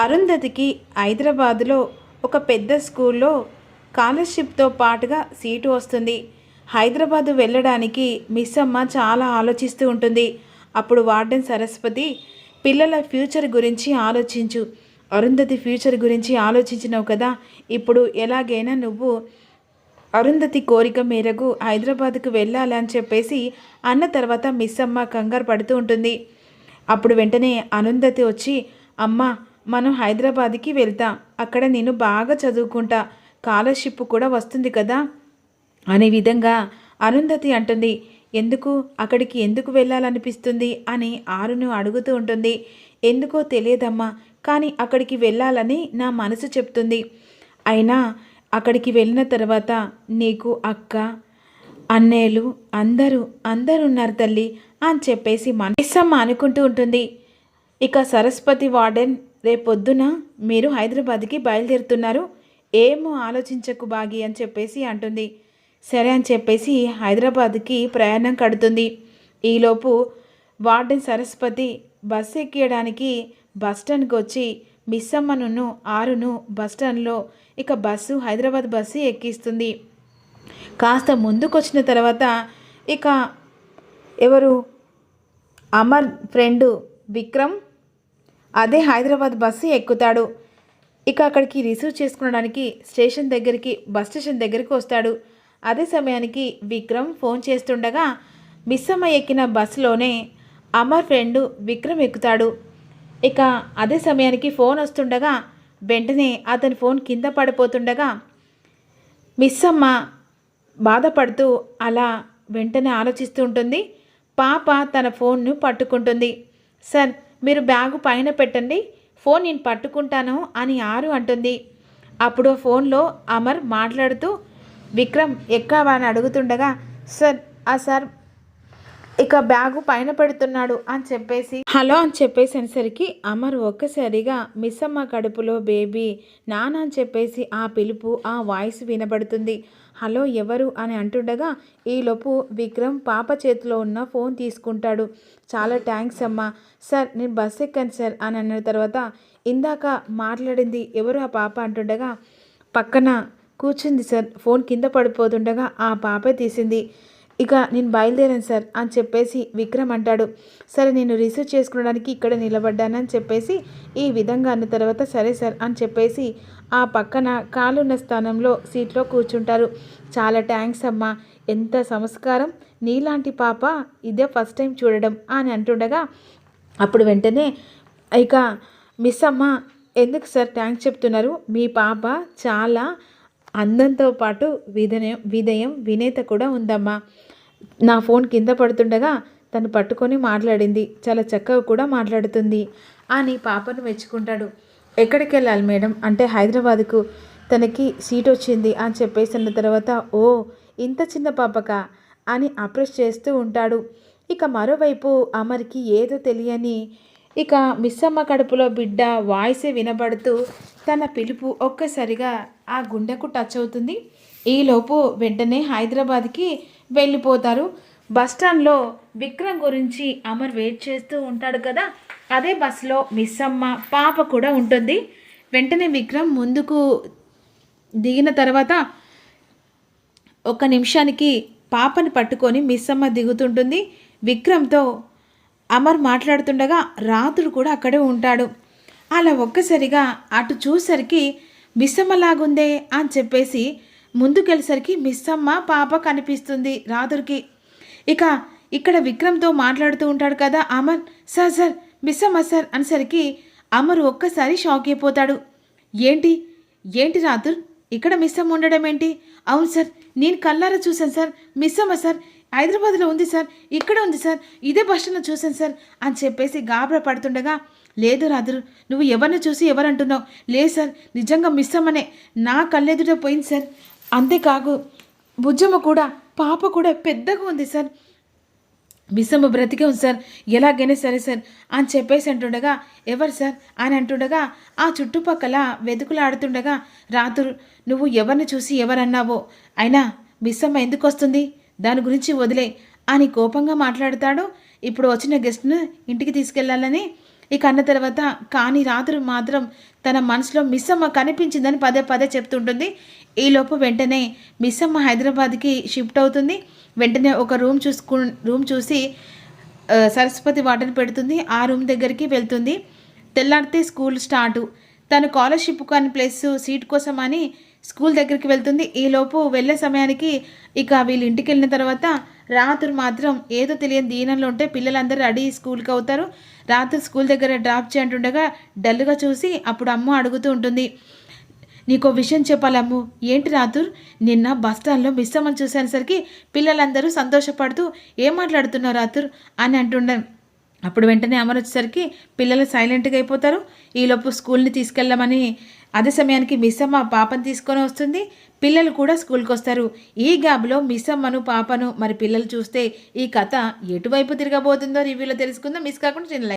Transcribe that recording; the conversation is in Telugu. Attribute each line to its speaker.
Speaker 1: అరుంధతికి హైదరాబాదులో ఒక పెద్ద స్కూల్లో స్కాలర్షిప్తో పాటుగా సీటు వస్తుంది. హైదరాబాదు వెళ్ళడానికి మిస్ అమ్మ చాలా ఆలోచిస్తూ ఉంటుంది. అప్పుడు వార్డెన్ సరస్వతి పిల్లల ఫ్యూచర్ గురించి ఆలోచించు. అరుంధతి ఫ్యూచర్ గురించి ఆలోచించినావు కదా? ఇప్పుడు ఎలాగైనా నువ్వు అరుంధతి కోరిక మేరకు హైదరాబాద్కు వెళ్ళాలి అని చెప్పేసి అన్న తర్వాత మిస్ అమ్మ కంగారు పడుతూ ఉంటుంది. అప్పుడు వెంటనే అరుంధతి వచ్చి అమ్మ మనం హైదరాబాద్కి వెళ్తాం. అక్కడ నేను బాగా చదువుకుంటా. స్కాలర్షిప్ కూడా వస్తుంది కదా? అనే విధంగా అరుంధతి అంటుంది. ఎందుకు? అక్కడికి ఎందుకు వెళ్ళాలనిపిస్తుంది? అని ఆరును అడుగుతూ ఉంటుంది. ఎందుకో తెలియదమ్మా కానీ అక్కడికి వెళ్ళాలని నా మనసు చెప్తుంది. అయినా అక్కడికి వెళ్ళిన తర్వాత నీకు అక్క అన్నయ్యలు అందరూ అందరూ ఉన్నారు తల్లి అని చెప్పేసి మనసమ్మ అనుకుంటూ ఉంటుంది. ఇక సరస్వతి వార్డెన్ రేపొద్దున మీరు హైదరాబాద్కి బయలుదేరుతున్నారు. ఏమో ఆలోచించకు బాగి అని చెప్పేసి అంటుంది. సరే అని చెప్పేసి హైదరాబాద్కి ప్రయాణం కడుతుంది. ఈలోపు వార్డెన్ సరస్వతి బస్సు ఎక్కియడానికి బస్ స్టాండ్కి వచ్చి మిస్సమ్మను ఆరును బస్ స్టాండ్లో ఇక బస్సు హైదరాబాద్ బస్సు ఎక్కిస్తుంది. కాస్త ముందుకొచ్చిన తర్వాత ఇక ఎవరు? అమర్ ఫ్రెండు విక్రమ్ అదే హైదరాబాద్ బస్సు ఎక్కుతాడు. ఇక అక్కడికి రిసీవ్ చేసుకోవడానికి స్టేషన్ దగ్గరికి బస్ స్టేషన్ దగ్గరికి వస్తాడు. అదే సమయానికి విక్రమ్ ఫోన్ చేస్తుండగా మిస్సమ్మ ఎక్కిన బస్సులోనే అమర్ ఫ్రెండ్ విక్రమ్ ఎక్కుతాడు. ఇక అదే సమయానికి ఫోన్ వస్తుండగా వెంటనే అతని ఫోన్ కింద పడిపోతుండగా మిస్సమ్మ బాధపడుతూ అలా వెంటనే ఆలోచిస్తూ ఉంటుంది. పాప తన ఫోన్ను పట్టుకుంటుంది. సార్ మీరు బ్యాగు పైన పెట్టండి ఫోన్ నేను పట్టుకుంటాను అని ఆరు అంటుంది. అప్పుడు ఫోన్లో అమర్ మాట్లాడుతూ విక్రమ్ ఎక్కావా అని అడుగుతుండగా సార్ ఆ సార్ ఇక బ్యాగు పైన పెడుతున్నాడు అని చెప్పేసి. హలో అని చెప్పేసరికి అమర్ ఒక్కసారిగా మిస్సమ్మ కడుపులో బేబీ నాన్న అని చెప్పేసి ఆ పిలుపు ఆ వాయిస్ వినబడుతుంది. హలో ఎవరు అని అంటుండగా ఈలోపు విక్రమ్ పాప చేతిలో ఉన్న ఫోన్ తీసుకుంటాడు. చాలా థ్యాంక్స్ అమ్మా. సార్ నేను బస్ ఎక్కాను సార్ అని అన్న తర్వాత ఇందాక మాట్లాడింది ఎవరు ఆ పాప అంటుండగా పక్కన కూర్చుంది సార్. ఫోన్ కింద పడిపోతుండగా ఆ పాపే తీసింది. ఇక నేను బయలుదేరాను సార్ అని చెప్పేసి విక్రమ్ అంటాడు. సరే నేను రిసీవ్ చేసుకోవడానికి ఇక్కడ నిలబడ్డానని చెప్పేసి ఈ విధంగా అన్న తర్వాత సరే సార్ అని చెప్పేసి ఆ పక్కన కాలున్న స్థానంలో సీట్లో కూర్చుంటారు. చాలా థ్యాంక్స్ అమ్మా. ఎంత సంస్కారం. నీలాంటి పాప ఇదే ఫస్ట్ టైం చూడడం అని అంటుండగా అప్పుడు వెంటనే ఇక మిస్ అమ్మ ఎందుకు సార్ థ్యాంక్స్ చెప్తున్నారు? మీ పాప చాలా అందంతో పాటు విధనయం విధయం వినేత కూడా ఉందమ్మా. నా ఫోన్ కింద పడుతుండగా తను పట్టుకొని మాట్లాడింది. చాలా చక్కగా కూడా మాట్లాడుతుంది అని పాపను మెచ్చుకుంటాడు. ఎక్కడికి వెళ్ళాలి మేడం? అంటే హైదరాబాద్కు తనకి సీట్ వచ్చింది అని చెప్పేసిన తర్వాత ఓ ఇంత చిన్న పాపక? అని అప్రెస్ చేస్తూ ఉంటాడు. ఇక మరోవైపు అమర్కి ఏదో తెలియని ఇక మిస్సమ్మ కడుపులో బిడ్డ వాయిస్ వినబడుతూ తన పిలుపు ఒక్కసారిగా ఆ గుండెకు టచ్ అవుతుంది. ఈలోపు వెంటనే హైదరాబాద్కి వెళ్ళిపోతారు. బస్ స్టాండ్లో విక్రమ్ గురించి అమర్ వెయిట్ చేస్తూ ఉంటాడు కదా అదే బస్సులో మిస్ అమ్మ పాప కూడా ఉంటుంది. వెంటనే విక్రమ్ ముందుకు దిగిన తర్వాత ఒక నిమిషానికి పాపని పట్టుకొని మిస్ అమ్మ దిగుతుంటుంది. విక్రమ్తో అమర్ మాట్లాడుతుండగా రాత్రుడు కూడా అక్కడే ఉంటాడు. అలా ఒక్కసారిగా అటు చూసరికి మిస్సమ్మలాగుందే అని చెప్పేసి ముందుకెళ్ళేసరికి మిస్సమ్మ పాప కనిపిస్తుంది రాతుడికి. ఇక ఇక్కడ విక్రమ్తో మాట్లాడుతూ ఉంటాడు కదా Amar sir sir Missamma sir అనేసరికి అమర్ ఒక్కసారి షాక్ అయిపోతాడు. ఏంటి? ఏంటి రాతుల్ ఇక్కడ మిస్సమ్మ ఉండడం ఏంటి? అవును సార్ నేను కల్లారా చూశాను సార్. మిస్సమ్మ సార్ హైదరాబాద్లో ఉంది సార్ ఇక్కడ ఉంది సార్ ఇదే బస్ స్టాండ్లో చూశాను సార్ అని చెప్పేసి గాబరా పడుతుండగా లేదు రాదురు నువ్వు ఎవరిని చూసి ఎవరంటున్నావు? లేదు సార్ నిజంగా మిస్ అమ్మనే నా కళ్ళెదుట పోయింది సార్. అంతేకాకు బుజ్జమ్మ కూడా పాప కూడా పెద్దగా ఉంది సార్. మిస్సమ్మ బ్రతికే ఉంది సార్? ఎలాగైనా సరే సార్ అని చెప్పేసి అంటుండగా ఎవరు సార్? అని అంటుండగా ఆ చుట్టుపక్కల వెతుకులాడుతుండగా రాత్రు నువ్వు ఎవరిని చూసి ఎవరన్నావో? అయినా మిస్సమ్మ ఎందుకు వస్తుంది? దాని గురించి వదిలే అని కోపంగా మాట్లాడతాడు. ఇప్పుడు వచ్చిన గెస్ట్ను ఇంటికి తీసుకెళ్ళాలని ఇక అన్న తర్వాత కానీ రాత్రి మాత్రం తన మనసులో మిస్సమ్మ కనిపించిందని పదే పదే చెప్తుంటుంది. ఈలోపు వెంటనే మిస్సమ్మ హైదరాబాద్కి షిఫ్ట్ అవుతుంది. వెంటనే ఒక రూమ్ చూసుకు రూమ్ చూసి సరస్వతి వాటర్ పెడుతుంది. ఆ రూమ్ దగ్గరికి వెళ్తుంది. తెల్లారితే స్కూల్ స్టార్టు. తను స్కాలర్షిప్ కానీ ప్లస్ సీట్ కోసం అని స్కూల్ దగ్గరికి వెళ్తుంది. ఈలోపు వెళ్ళే సమయానికి ఇక వీళ్ళు ఇంటికి వెళ్ళిన తర్వాత రాత్రి మాత్రం ఏదో తెలియని దీనంలో ఉంటే పిల్లలందరూ రెడీ స్కూల్కి అవుతారు. రాత్రి స్కూల్ దగ్గర డ్రాప్ చేయంటుండగా డల్గా చూసి అప్పుడు అమ్మ అడుగుతూ ఉంటుంది. నీకో విషయం చెప్పాలమ్ము. ఏంటి రాతుర్ నిన్న బస్ స్టాండ్లో మిస్ అమ్మని చూసేసరికి పిల్లలందరూ సంతోషపడుతూ ఏం మాట్లాడుతున్నావు రాతుర్ అని అంటుండే అప్పుడు వెంటనే అమర్ వచ్చేసరికి పిల్లలు సైలెంట్గా అయిపోతారు. ఈలోపు స్కూల్ని తీసుకెళ్ళమని అదే సమయానికి మిస్ అమ్మ పాపను తీసుకొని వస్తుంది. పిల్లలు కూడా స్కూల్కి వస్తారు. ఈ గ్యాబ్లో మిస్ అమ్మను పాపను మరి పిల్లలు చూస్తే ఈ కథ ఎటువైపు తిరగబోతుందో రివ్యూలో తెలుసుకుందాం. మిస్ కాకుండా చిన్న